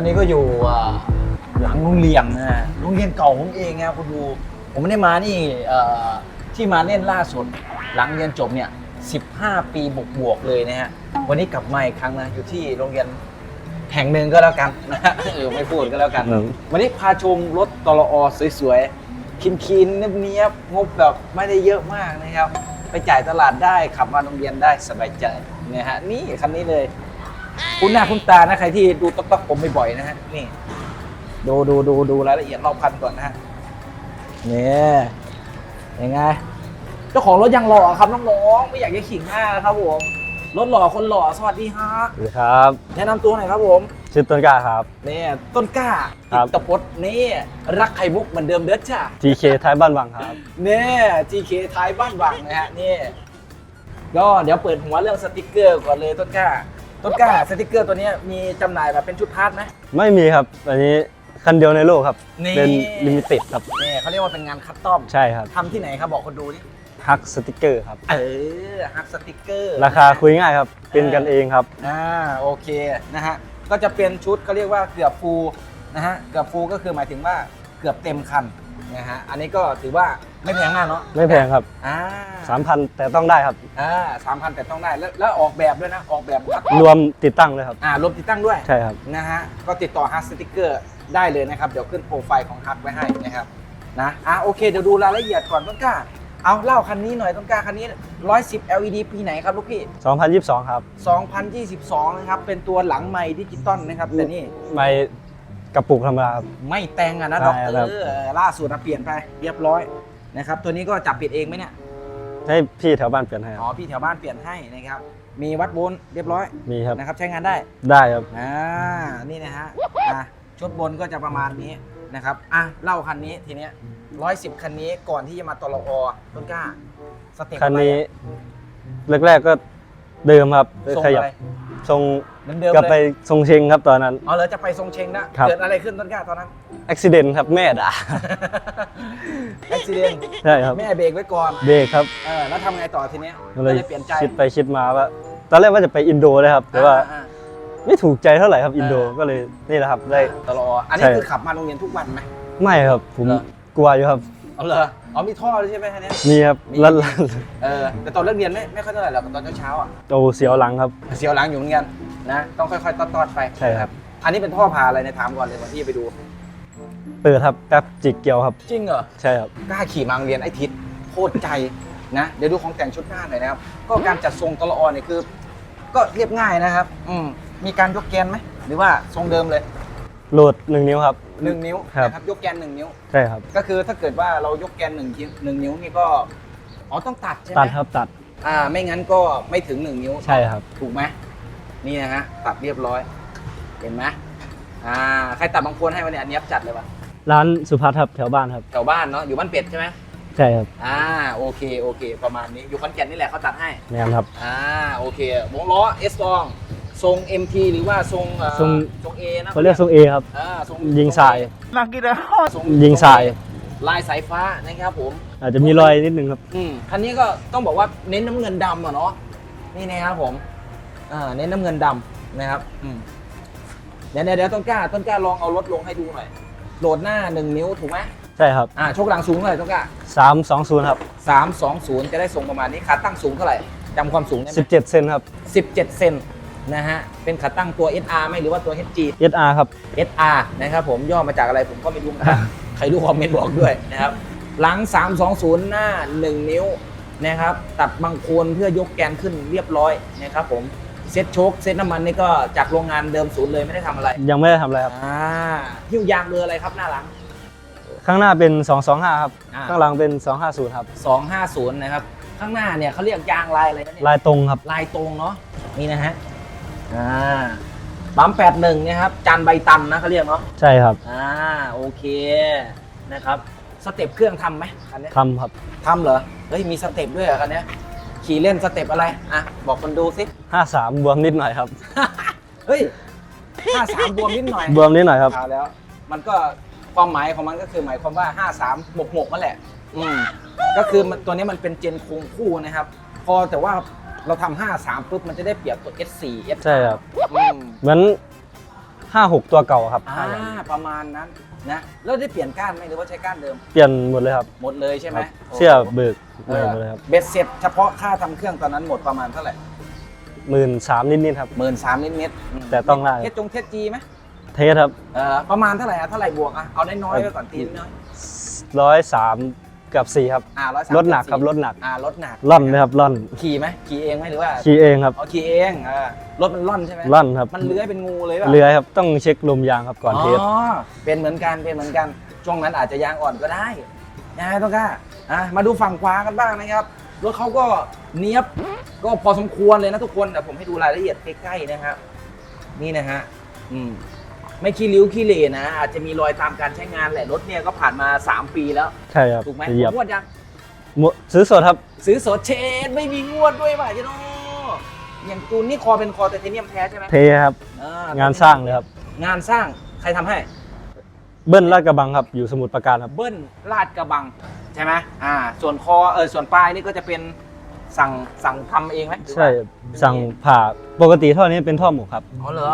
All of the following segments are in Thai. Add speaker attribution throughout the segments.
Speaker 1: อนนี้ก็อยู่อ่าหลังโรงเรียนนะฮะโรงเรียนเก่าผมเองนะครับคุณดู ผมไม่ได้มานี่เอ่อที่มาเล่นล่าสุด หลังเรียนจบเนี่ย 15 ปีบวกๆเลยนะฮะ วันนี้กลับมาอีกครั้งนะ อยู่ที่โรงเรียนแห่งหนึ่งก็แล้วกันนะฮะเออไม่พูดก็แล้วกัน
Speaker 2: ครับ
Speaker 1: วันนี้พาชมรถตลอสวยๆ คินๆเนียบๆงบแบบไม่ได้เยอะมากนะครับ ไปจ่ายตลาดได้ขับมาโรงเรียนได้สบายใจนะฮะนี่คันนี้เลย คุณหน้าคุณตานะใครที่ดูต๊อกๆผมบ่อยๆนะฮะนี่ ดูดูดูดูรายละเอียดรอบคันก่อนนะฮะนี่ยังไงเจ้าของรถยังหล่อครับน้องๆไม่อยากจะขิงหน้าครับผมรถหล่อคนหล่อสวัสดีฮะ
Speaker 2: สวัสดีครับ
Speaker 1: แนะนำตัวหน่อยครับผม
Speaker 2: ชื่อต้นกล้าครับ
Speaker 1: นี่ต้นกล้า
Speaker 2: ครับ
Speaker 1: อิตาพดนี่รักไข่มุกเหมือนเดิมเด้อจ้า
Speaker 2: TK ท้ายบ้านวังครับ
Speaker 1: นี่ทีเคท้ายบ้านวังนะฮะนี่ก็เดี๋ยวเปิดหัวเรื่องสติกเกอร์ก่อนเลยต้นกล้า ต้นกล้าสติกเกอร์ตัวเนี้ยมีจำหน่ายแบบเป็นชุดพาร์ทไหม
Speaker 2: ไม่มีครับ อันนี้คันเดียวในโลกครับ
Speaker 1: นี่
Speaker 2: เป็นลิมิเต็ดครับ
Speaker 1: นี่เขาเรียกว่าเป็นงานคัสตอม
Speaker 2: ใช่ครับ
Speaker 1: ทำที่ไหนครับบอกคนดูนี่
Speaker 2: ฮักสติกเกอร์ครับ
Speaker 1: เออฮักสติกเกอร์
Speaker 2: ราคาคุยง่ายครับ เป็นกันเองครับ
Speaker 1: อ่าโอเคนะฮะ ก็จะเป็นชุดเขาเรียกว่าเกือบฟูลนะฮะ เกือบฟูลก็คือหมายถึงว่าเกือบเต็มคัน นะฮะอันนี้ก็ถือว่าไม่แพงมากเนาะ
Speaker 2: ไม่แพงครับ
Speaker 1: อ่า
Speaker 2: 3,000แต่ต้องได้ครับ
Speaker 1: อ่าสามพันแต่ต้องได้แล้วแล้วออกแบบด้วยนะออกแบบคัด
Speaker 2: รวมติดตั้งเลยครับ
Speaker 1: อ่ารวมติดตั้งด้วย
Speaker 2: ใช่ครับ
Speaker 1: นะฮะก็ติดต่อฮักสติกเกอร์ได้เลยนะครับ เดี๋ยวขึ้นโปรไฟล์ของฮักไว้ให้นะครับนะอะโอเคเดี๋ยวดูรายละเอียดก่อนต้นกล้า เอาเล่าคันนี้หน่อยต้นกล้าคันนี้ 110 LED ปีไหนครับลูกพี่
Speaker 2: 2022 ครับ
Speaker 1: 2022 นะครับ เป็นตัวหลังไม้ดิจิตอลนะครับแต่นี่
Speaker 2: ไม่ กระปุกธรรมดาครับ
Speaker 1: ไม่แต่งอะนะ
Speaker 2: ใช่
Speaker 1: ด็อกเต
Speaker 2: ครับ
Speaker 1: อร์ล่าสุดนะเปลี่ยนไปเรียบร้อยนะครับตัวนี้ก็จับปิดเองไหมเนี่ย
Speaker 2: ให้พี่แถวบ้านเปลี่ยนให้ค
Speaker 1: อ๋อ
Speaker 2: รับ
Speaker 1: พี่แถวบ้านเปลี่ยนให้นะครับมีวัดโวลต์เรียบร้อย
Speaker 2: มีครับ
Speaker 1: นะครับใช้งานได้
Speaker 2: ได้ครับ
Speaker 1: อ่า นี่นะฮะ อะชุดบนก็จะประมาณนี้นะครับ อะ เล่าคันนี้ทีเนี้ยร้อยสิบคันนี้ก่อนที่จะมาตลอต้นกล้า สเต็ป
Speaker 2: คัน
Speaker 1: อะไร
Speaker 2: นี้
Speaker 1: อะ
Speaker 2: แรกๆก็ เดิมครับ
Speaker 1: ทรง
Speaker 2: ขยับ
Speaker 1: อะไร
Speaker 2: ทรง
Speaker 1: เหมือนเดิม
Speaker 2: กลับไป
Speaker 1: เลย
Speaker 2: ทรงเชงครับตอนนั้น
Speaker 1: อ๋อเหรอจะไปทรงเชงนะครับ เกิดอะไรขึ้นต้นกล้าตอนนั้น
Speaker 2: อุบิเหตุครับแม่ด่า
Speaker 1: อุบิเหตุ
Speaker 2: ใช่ครับ
Speaker 1: แม่เบรกไว้ก่อน
Speaker 2: เบรกครับ
Speaker 1: เออแล้วทำไงต่อทีเนี้ย
Speaker 2: ก็
Speaker 1: ก็
Speaker 2: เลย
Speaker 1: เลยเปลี่ยนใจ
Speaker 2: คิดไปคิดมาว่าตอนแรกว่าจะไปอินโดเลยครับ แต่ว่า
Speaker 1: อ่อ่
Speaker 2: ไม่ถูกใจเท่าไหร่ครับอินโด
Speaker 1: เออ
Speaker 2: ก็เลยนี่แหละครับได้
Speaker 1: ตลออันนี้
Speaker 2: ใช่
Speaker 1: คือขับมาโรงเรียนทุกวันไหม
Speaker 2: ไม่ครับผม
Speaker 1: เหรอ
Speaker 2: กลัวอยู่ครับ
Speaker 1: เอาเหรอ อ๋อมีท่อด้วยใช่ไหมคันเนี้ย
Speaker 2: มีครับ
Speaker 1: มี
Speaker 2: แล้ว
Speaker 1: เออแต่ตอนเลิกเรียนไม่ไม่ค่อยเท่าไหร่หรอกตอนเช้าๆอะ
Speaker 2: โอ้เสียวหลังครับ
Speaker 1: เสียวหลังอยู่เหมือนกันนะต้องค่อยๆตอดๆไป
Speaker 2: ใช่ครับ
Speaker 1: อันนี้เป็นท่อพาอะไรในยถามก่อนเลยก่อนที่จะไปดู
Speaker 2: เปิดครับแป๊บจิกเกียวครับ
Speaker 1: จริงเหรอ
Speaker 2: ใช่ครับ
Speaker 1: กล้าขี่มาโรงเรียนไอ้ทิศโคตรใจนะ เดี๋ยวดูของแต่งชุดหน้าหน่อยนะครับ ก็การจัดทรงตลอเนี่ยคือ ก็เรียบง่ายนะครับ อืมมีการยกแกนไหมหรือว่าทรงเดิมเลย
Speaker 2: โหลดหนึ่งนิ้วครับ
Speaker 1: หนึ่งนิ้ว
Speaker 2: ครับ
Speaker 1: นะครับยกแกนหนึ่งนิ้ว
Speaker 2: ใช่ครับ
Speaker 1: ก็คือถ้าเกิดว่าเรายกแกนหนึ่งนิ้วหนึ่งนิ้วนี่ก็อ๋อต้องตัดใช่ไหม
Speaker 2: ตัดครับตัด
Speaker 1: อ่าไม่งั้นก็ไม่ถึงหนึ่งนิ้ว
Speaker 2: ใช่ครับ
Speaker 1: ถูกไหมนี่นะฮะตัดเรียบร้อย เห็นไหมอ่าใครตัดบางคนให้วันนี้อันเนี้ยบจัดเลยว่ะ
Speaker 2: ร้านสุภัทรครับแถวบ้านครับ
Speaker 1: แถวบ้านเนาะอยู่บ้านเป็ดใช่ไหม
Speaker 2: ใช่ครับ
Speaker 1: อ่าโอเคโอเค ประมาณนี้อยู่ขอนแก่นนี่แหละเขาตัดให้
Speaker 2: แนมครับ
Speaker 1: อ่าโอเค วงล้อ S ลอง ทรง MT หรือว่าทรงเอ่อ
Speaker 2: ทรง
Speaker 1: ทรง A นะ
Speaker 2: เขาเรียกทรงเอครับ
Speaker 1: อ่าทรง
Speaker 2: ยิงสาย
Speaker 1: ทรง
Speaker 2: ยิงสาย
Speaker 1: ลายสายฟ้านะครับผม
Speaker 2: อาจจะมีรอยนิดนึงครับ
Speaker 1: อืมคันนี้ก็ต้องบอกว่าเน้นน้ำเงินดำอะเนาะนี่นะครับผมอ่าเน้นน้ำเงินดำนะครับอืมเดี๋ยวเดี๋ยวเดี๋ยวต้นกล้าต้นกล้าลองเอารถลงให้ดูหน่อยโหลดหน้าหนึ่งนิ้วถูกไหม
Speaker 2: ใช่ครับ
Speaker 1: อ่าโชคหลังสูงเท่าไหร่ต้นกล้า
Speaker 2: 320ครับ
Speaker 1: สามสองศูนย์จะได้ทรงประมาณนี้ขาตั้งสูงเท่าไหร่จำความสูงได้ไหม
Speaker 2: 17เซนครับ
Speaker 1: 17เซน นะฮะ เป็นขาตั้งตัว SR ไหมหรือว่าตัว HG
Speaker 2: SR ครับ
Speaker 1: SR นะครับผมย่อมาจากอะไรผมก็ไม่รู้เหมือนกันใครรู้คอมเมนต์บอกด้วยนะครับ หลัง 320 หน้า 1 นิ้วนะครับ ตัดบางโคนเพื่อยกแกนขึ้นเรียบร้อยนะครับผม เซ็ตโชคเซ็ตน้ำมันนี่ก็จากโรงงานเดิมศูนย์เลยไม่ได้ทำอะไร
Speaker 2: ยังไม่ได้ทำอะไรครับ
Speaker 1: อ่าหิ้วยางเบอร์อะไรครับหน้าหลัง
Speaker 2: ข้างหน้าเป็น 225 ครับ
Speaker 1: อ่า
Speaker 2: ข้างหลังเป็น 250 ครับ
Speaker 1: 250 นะครับ ข้างหน้าเนี่ยเขาเรียกยางลายอะไรนะเนี่ย
Speaker 2: ลายตรงครับ
Speaker 1: ลายตรงเนาะนี่นะฮะ อ่าปั๊ม81เนี่ยครับจานใบตันนะเขาเรียกเนาะ
Speaker 2: ใช่ครับ
Speaker 1: อ่าโอเคนะครับสเต็ปเครื่องทำไหมคันเนี้ย
Speaker 2: ทำครับ
Speaker 1: ทำเหรอเฮ้ยมีสเต็ปด้วยเหรอคันเนี้ยขี่เล่นสเต็ปอะไรอะบอกคนดูสิ
Speaker 2: 53บวมนิดหน่อยครับ
Speaker 1: เฮ้ยห้าสามบวมนิดหน่อย
Speaker 2: บวมนิดหน่อยครับ
Speaker 1: เอาแล้ว มันก็ความหมายของมันก็คือหมายความว่า5 3หมกหมกนั่นแหละ อืมก็คือมันตัวนี้มันเป็นเจนโครงคู่นะครับ พอแต่ว่า เราทำ5 3ปุ๊บมันจะได้เปรียบตัว S4 S
Speaker 2: ใช่ครับ
Speaker 1: อืม
Speaker 2: เหมือนห้าหกตัวเก่าครับ
Speaker 1: อ่า
Speaker 2: ห้าอย่าง
Speaker 1: ประมาณนั้นนะแล้วได้เปลี่ยนก้านไหมหรือว่าใช้ก้านเดิม
Speaker 2: เปลี่ยนหมดเลยครับ
Speaker 1: หมดเลยใช่ไหม
Speaker 2: ครับเสื้อเบิก
Speaker 1: เอ
Speaker 2: เลย
Speaker 1: อ
Speaker 2: หมดเลยครับ
Speaker 1: เบ็ดเสร็จเฉพาะค่าทำเครื่องตอนนั้นหมดประมาณเท่าไหร่
Speaker 2: หมื่นสามนิดๆครับ
Speaker 1: หมื่นสามนิดนิดๆม
Speaker 2: แต่ต้องได้
Speaker 1: เทสจงเทสจีไหม
Speaker 2: เทสครับ
Speaker 1: เออประมาณเท่าไหร่อะเท่าไหร่บวกอะเอาน้อยๆไว้ก่อนทีน้อย
Speaker 2: ร้อยสาม กับสี่ครับ
Speaker 1: ๆอ่าร้อยสาม
Speaker 2: รถหนักครับรถหนัก
Speaker 1: อ่ารถหนัก
Speaker 2: ล่อนไหมครับล่อน
Speaker 1: ขี่ไหมขี่เองไหมหรือว่า
Speaker 2: ขี่เองครับ
Speaker 1: เอาขี่เองอ่ารถมันล่อนใช่ไหม
Speaker 2: ล่อนครับ
Speaker 1: มันเลื้อยเป็นงูเลยป่ะ
Speaker 2: เลื้อยครับต้องเช็คลมยางครับก่อนเทส
Speaker 1: อ๋อเป็นเหมือนกันเป็นเหมือนกันช่วงนั้นอาจจะยางอ่อนก็ได้นะต้องกล้าอะมาดูฝั่งขวากันบ้างนะครับรถเขาก็เนี้ยบก็พอสมควรเลยนะทุกคนแต่ผมให้ดูรายละเอียดใกล้ๆนะครับนี่นะฮะอืม ไม่ขี้ริ้วขี้เหร่นะ อาจจะมีรอยตามการใช้งานแหละรถเนี่ยก็ผ่านมา 3 ปีแล้ว
Speaker 2: ใช่ครับ
Speaker 1: ถูกไหม
Speaker 2: เหยียบ
Speaker 1: งวดยัง
Speaker 2: หมดซื้อสดครับ
Speaker 1: ซื้อสดเชนไม่มีงวดด้วยป่ะเจ๊โนอย่างจูนนี่คอเป็นคอไทเทเนียมแท้ใช่ไหม
Speaker 2: เทครับ
Speaker 1: อ่างา
Speaker 2: นสร้างเลยครับ
Speaker 1: งานสร้างใครทำให้
Speaker 2: เบิ้ลลาดกระบังครับ อยู่สมุทรปราการครับ
Speaker 1: เบิ้ลลาดกระบังใช่ไหมอ่า ส่วนคอเออส่วนปลายนี่ก็จะเป็นสั่งสั่งทำเองไหมหรือว่า
Speaker 2: ใช่สั่งผ่าปกติท่อนี้เป็นท่อหมูครับ
Speaker 1: อ๋อเหรอ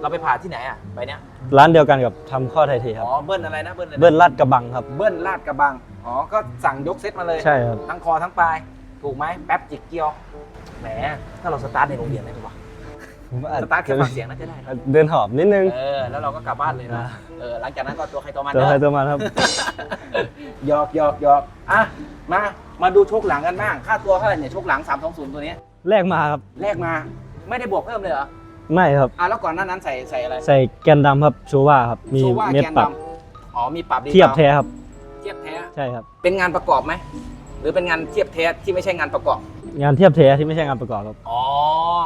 Speaker 1: เราไปผ่าที่ไหนอะไปเนี้ย
Speaker 2: ร้านเดียวกันกับทำข้อไทยเทค
Speaker 1: อ๋
Speaker 2: รับ
Speaker 1: อเบิ้ลอะไรนะเบิ้ลอะไรนะ
Speaker 2: เบิ้ลลาดกระบังครับ
Speaker 1: เบิ้ลลาดกระบังอ๋อก็สั่งยกเซตมาเลย
Speaker 2: ใช่ครับ
Speaker 1: ทั้งคอทั้งปลายถูกไหมแป๊บจิกเกียวแหมถ้าเราสตาร์ทในโรงเรียนได้ไหมวะสตาร์ทแค่ฟังเสียงน่าจะได้นะ
Speaker 2: เดินหอบนิดนึง
Speaker 1: เออแล้วเราก็กลับบ้านเลยนะ
Speaker 2: อ่า
Speaker 1: เออหลังจากนั้นก็ตัวใครตัวมัน
Speaker 2: ตัวใคร
Speaker 1: เด้อ
Speaker 2: ตัวมันครับ
Speaker 1: หยอกหยอกหยอกอะมามาดูโชคหลังกันบ้างค่าตัวเท่าไหร่เนี่ยโชคหลัง 320 ตัวนี้
Speaker 2: แลกมาครับ
Speaker 1: แลกมาไม่ได้บวกเพิ่มเลยเหรอ
Speaker 2: ไม่ครับ
Speaker 1: อะแล้วก่อนหน้านั้นใส่ใส่อะไร
Speaker 2: ใส่แกนดำครับโชว่าครับมี
Speaker 1: โชว่า
Speaker 2: เม็ด
Speaker 1: แกน
Speaker 2: ปรับ
Speaker 1: ดำอ๋อมีปรับดี
Speaker 2: เทียบ
Speaker 1: ปล่า
Speaker 2: แท้ครับ
Speaker 1: เทียบแท้
Speaker 2: ใช่ครับ
Speaker 1: เป็นงานประกอบไหมหรือเป็นงานเทียบแท้ที่ไม่ใช่งานประกอบ
Speaker 2: งานเทียบแท้ที่ไม่ใช่งานประกอบครับ
Speaker 1: อ๋อ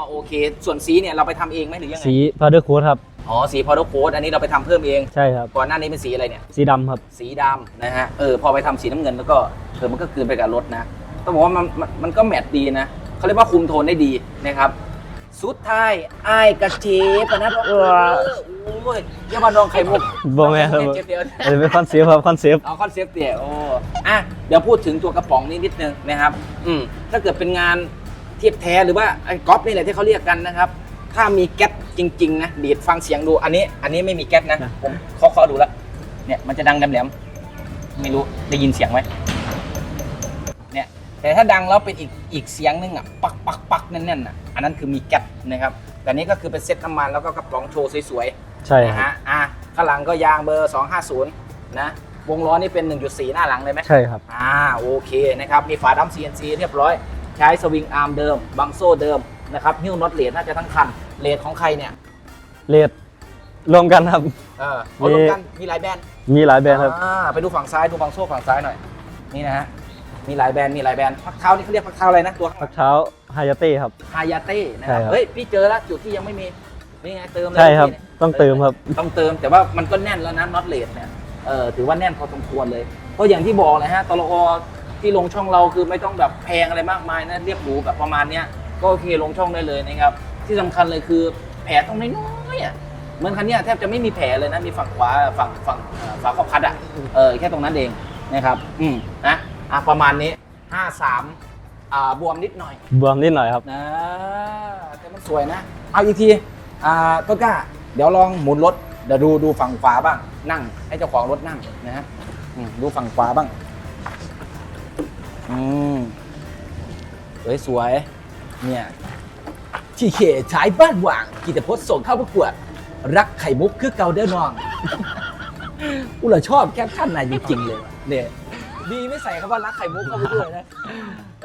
Speaker 1: โอเค ส่วนสีเนี่ยเราไปทำเองไหมหรือยังไง
Speaker 2: สีพาวเดอร์โค้ดครับ
Speaker 1: อ๋อสีพอดโค้ดอันนี้เราไปทำเพิ่มเอง
Speaker 2: ใช่ครับ
Speaker 1: ก่อนหน้านี้เป็นสีอะไรเนี่ย
Speaker 2: สีดำครับ
Speaker 1: สีดำนะฮะเออพอไปทำสีน้ำเงินแล้วก็เออมันก็คืนไปกับรถนะต้องบอกว่ามันมันมันก็แมทดีนะเขาเรียกว่าคุมโทนได้ดีนะครับ สุดท้ายอ้ายกระเจี๊ยบนะเออโอ้ยอยามาลองไข่มุก
Speaker 2: บ่แม่นครับ
Speaker 1: เจ็บเดียว
Speaker 2: อันนี้เป็นคอนเซปต์ครับคอนเซปต์
Speaker 1: เอาคอนเซปต์เตี่ยโอ้อะเดี๋ยวพูดถึงตัวกระป๋องนี้นิดนึงนะครับอืมถ้าเกิดเป็นงานเทียบแท้หรือว่าไอ้ก๊อปนี่แหละที่เขาเรียกกันนะครับ ถ้ามีแก๊สจริง ๆ นะดีดฟังเสียงดูอันนี้ อันนี้ไม่มีแก๊สนะผมเคาะๆดูแล้วเนี่ยมันจะดังแหลมๆไม่รู้ได้ยินเสียงไหมเนี่ย แต่ถ้าดังแล้วเป็นอีกอีกเสียงหนึงอะปักปักปักแน่นๆอะอันนั้นคือมีแก๊สนะครับแต่นี้ก็คือเป็นเซ็ตน้ำมันแล้วก็กระป๋องโชว์สวยๆ
Speaker 2: ใช่
Speaker 1: นะ
Speaker 2: ครั
Speaker 1: ฮะ
Speaker 2: บ
Speaker 1: อะข้างหลังก็ยางเบอร์ 250 นะ วงล้อนี่เป็น 1.4 หน้าหลังเลยไหม
Speaker 2: ใช่ครับ
Speaker 1: อ่าโอเคนะครับมีฝาดำ CNC เรียบร้อยใช้สวิงอาร์มเดิมบังโซ่เดิมนะครับหิ้วน็อตเลดน่าจะทั้งคันเลดของใครเนี่ย
Speaker 2: เลดรวมกันครับ
Speaker 1: เออเอารวมกันมีหลายแบรนด์
Speaker 2: มีหลายแบรนด์ครับ
Speaker 1: อ่าไปดูฝั่งซ้ายดูบังโซ่ฝั่งซ้ายหน่อยนี่นะฮะ มีหลายแบรนด์มีหลายแบรนด์พักเท้านี่เขาเรียกพักเท้าอะไรนะตัว
Speaker 2: พักเท้าไฮยาเต้ครับ
Speaker 1: ฮายาเต้นะครับ
Speaker 2: ใช่ครับ
Speaker 1: เฮ้ยพี่เจอแล้วจุดที่ยังไม่มีนี่ไงเติมเลย
Speaker 2: ใช่ครับ
Speaker 1: พี่เนี่ย
Speaker 2: ต้องเติมครับ
Speaker 1: ต้องเติมแต่ว่ามันก็แน่นแล้วนะน็อตเลดเนี่ยเออถือว่าแน่นพอสมควรเลยก็อย่างที่บอกเลยฮะตลอที่ลงช่องเราคือไม่ต้องแบบแพงอะไรมากมายนะเรียบหรูแบบประมาณเนี้ยก็โอเคลงช่องได้เลยนะครับที่สำคัญเลยคือแผลต้องน้อยๆอะเหมือนคันเนี้ยแทบจะไม่มีแผลเลยนะมีฝั่งขวาฝั่งฝั่งเอ่อฝาขอบพัดอะเออแค่ตรงนั้นเองนะครับอืมนะ อะประมาณนี้ 53อ่าบวมนิดหน่อย
Speaker 2: บวมนิดหน่อยครับ
Speaker 1: นะแต่มันสวยนะ เอาอีกทีอ่าต้นกล้า เดี๋ยวลองหมุนรถเดี๋ยวดูดูฝั่งขวาบ้าง นั่งให้เจ้าของรถนั่งนะฮะอืมดูฝั่งขวาบ้างอืมสวยสวยๆเนี่ย ที่เขตชายบ้านหว่างกีตาพจน์ส่งเข้าประกวด รักไข่มุกคือเกาเด้อน้อง อุลชอบแคปชั่นนายจริงๆเลยว่ะเนี่ย ดีไม่ใส่คำว่ารักไข่มุกเข้าไปด้วยนะ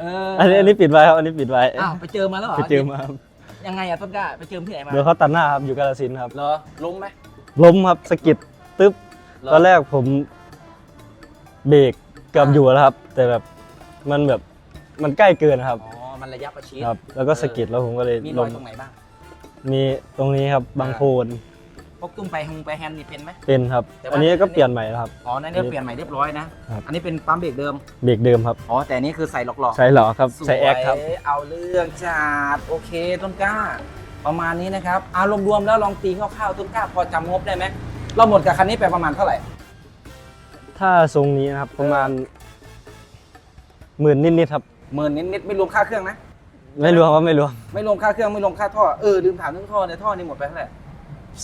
Speaker 1: เออ
Speaker 2: อันนี้อันนี้ปิดไว้ครับอันนี้ปิดไว้
Speaker 1: อ้าวไปเจอมาแล้วเหรอ
Speaker 2: ไปเจอมาครับ
Speaker 1: ยังไงอะต้นกล้าไปเจอที่ไหนมา
Speaker 2: เดี๋ยวเขาตัดหน้าครับอยู่กาลสินธุ์ครับ
Speaker 1: เหรอล้มไหม
Speaker 2: ล้มครับสะกิดตึ๊บ
Speaker 1: เหรอ
Speaker 2: ตอนแรกผมเบรกเกือบอยู่แล้วครับ แต่แบบมันแบบมันใกล้เกินครับ
Speaker 1: อ๋อมันระยะประชิด
Speaker 2: ครับ แล้วก็สะกิดแล้วผมก็เลย
Speaker 1: มีร
Speaker 2: ล้
Speaker 1: อย
Speaker 2: ม
Speaker 1: ตรงไหนบ้าง
Speaker 2: มีตรงนี้ครับบางโคน
Speaker 1: พว กตุ้มไปฮงไปแฮนด์นี่เป็นไหม
Speaker 2: เป็นครับ
Speaker 1: แต่ว่า
Speaker 2: อันนี้ก็เปลี่ยนใหม่แล้วครับ
Speaker 1: อ๋อนั่นเนี่ยเปลี่ยนใหม่เรียบร้อยนะ ครับ อันนี้เป็นปั๊มเบรกเดิม
Speaker 2: เบรกเดิมครับ
Speaker 1: อ๋อแต่อันนี้คือใส่หลอกๆ
Speaker 2: ใช้เหรอครับ
Speaker 1: สวย
Speaker 2: ใช้แอคครับ
Speaker 1: เอาเรื่องจัดโอเคต้นกล้า ประมาณนี้นะครับอารมรวมๆแล้วลองตีคร่าวๆต้นกล้าพอจำงบได้ไหมเราหมดกับคันนี้ไปประมาณเท่าไหร่
Speaker 2: ถ้าทรงนี้นะครับประมาณหมื่นนิดๆครับ
Speaker 1: หมื่นนิดๆไม่รวมค่าเครื่องนะ
Speaker 2: ไม่รวมว่าไม่รวม
Speaker 1: ไม่รวมค่าเครื่องไม่รวมค่าท่อเออลืมถามเรื่องท่อเนี่ยท่อนี่หมดไปเท่าไหร่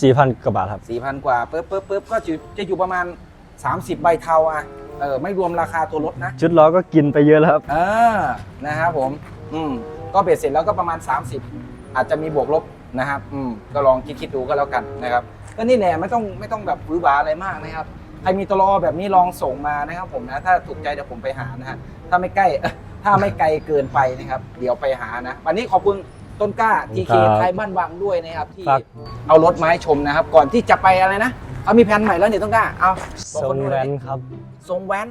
Speaker 2: 4,000กว่าบาทครับ
Speaker 1: สี่พันกว่าปุ๊บปุ๊บปุ๊บก็จะจะอยู่ประมาณ 30 ใบเทาอะเออไม่รวมราคาตัวรถนะ
Speaker 2: ชุดล้อก็กินไปเยอะแล้วครับ
Speaker 1: อ่านะครับผม อืม ก็เบ็ดเสร็จแล้วก็ประมาณ 30 อาจจะมีบวกลบนะครับ อืม ก็ลองคิดคิดดูก็แล้วกันนะครับ ก็นี่แหละไม่ต้องไม่ต้องแบบหวือหวาอะไรมากนะครับ ใครมีตลอแบบนี้ลองส่งมานะครับ ผมนะ ถ้าถูกใจเดี๋ยวผมไปหานะฮะ ถ้าไม่ใกล้ ถ้าไม่ไกลเกินไปนะครับ เดี๋ยวไปหานะ วันนี้ขอบคุณ ต้นกล้าทีเค
Speaker 2: ครับ
Speaker 1: ไทยบ้านวังด้วยนะครับที่
Speaker 2: ฝาก
Speaker 1: เอารถมาให้ชมนะครับ ก่อนที่จะไปอะไรนะเอามีแผนใหม่แล้วเนี่ยต้นกล้าเอาบอก
Speaker 2: ทร
Speaker 1: ค
Speaker 2: ง
Speaker 1: ดูห
Speaker 2: แว
Speaker 1: อย
Speaker 2: นครับ
Speaker 1: ทรงแว้น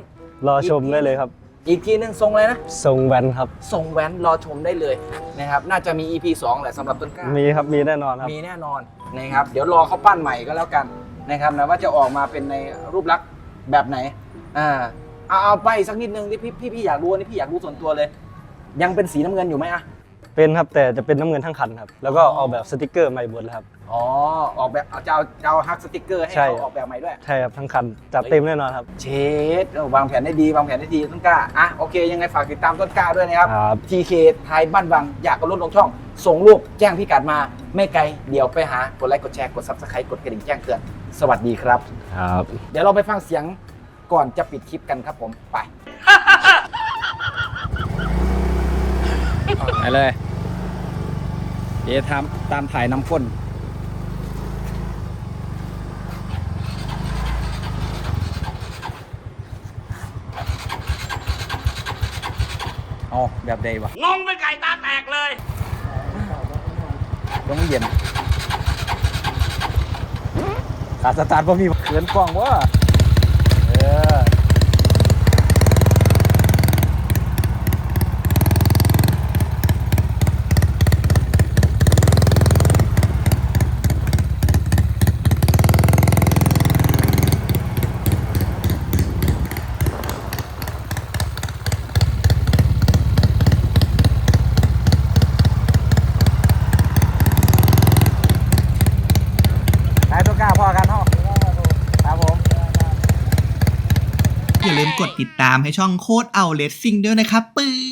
Speaker 2: รอชมได้เลยครับ
Speaker 1: อีกทีหนึงทรงอะไรนะ
Speaker 2: ทรงแวนครับ
Speaker 1: ส่งแว้นรอชมได้เลยนะครับน่าจะมี EP 2แหละสำหรับต้นกล้า
Speaker 2: มีครับมีแน่นอนครับ
Speaker 1: มีแน่นอนนะครับ เดี๋ยวรอเขาปั้นใหม่ก็แล้วกันนะครับนะว่าจะออกมาเป็นในรูปลักษณ์แบบไหนอ่าเอาเอาไปสักนิดนึงที่พี่พี่พี่อยากรู้อันนี่พี่อยากรู้ส่วนตัวเลย ยังเป็นสีน้ำเงินอยู่ไหมอะ
Speaker 2: เป็นครับแต่จะเป็นน้ำเงินทั้งคันครับแล้วก็ออกแบบสติกเกอร์ใหม่หมดเลยครับ
Speaker 1: อ๋อ ออกแบบเอาจะเอาจะเอาฮักสติกเกอร์ให้
Speaker 2: ใช่
Speaker 1: เขาออกแบบใหม่ด้วย
Speaker 2: ใช่ครับทั้งคันจัดเต็มแน่นอนครับ
Speaker 1: เชดเออวางแผนได้ดี วางแผนได้ดีต้นกล้า อะ โอเค ยังไงฝากติดตามต้นกล้าด้วยนะครับ
Speaker 2: ครับ
Speaker 1: TK ไทยบ้านวัง อยากเอารถลงช่อง ส่งรูปแจ้งพิกัดมา ไม่ไกล เดี๋ยวไปหา กดไลค์ กดแชร์ กด Subscribe กดกระดิ่งแจ้งเตือน สวัสดีครับ
Speaker 2: ครับ
Speaker 1: เดี๋ยวเราไปฟังเสียงก่อนจะปิดคลิปกันครับผม ไป ไปเลย เดี๋ยวทำตามถ่ายน้ำข้นเอาแบบใดวะ
Speaker 3: งงเป็นไก่ตาแตกเลย
Speaker 1: ต้องเย็นขาสตาร์ทพอมีเขินกล้องวะเออ นายตัวกล้าพอกันเนาะครับผม
Speaker 4: อย่าลืม กดติดตามให้ช่องโคดเอาเลสซิ่งด้วยนะครับปื๊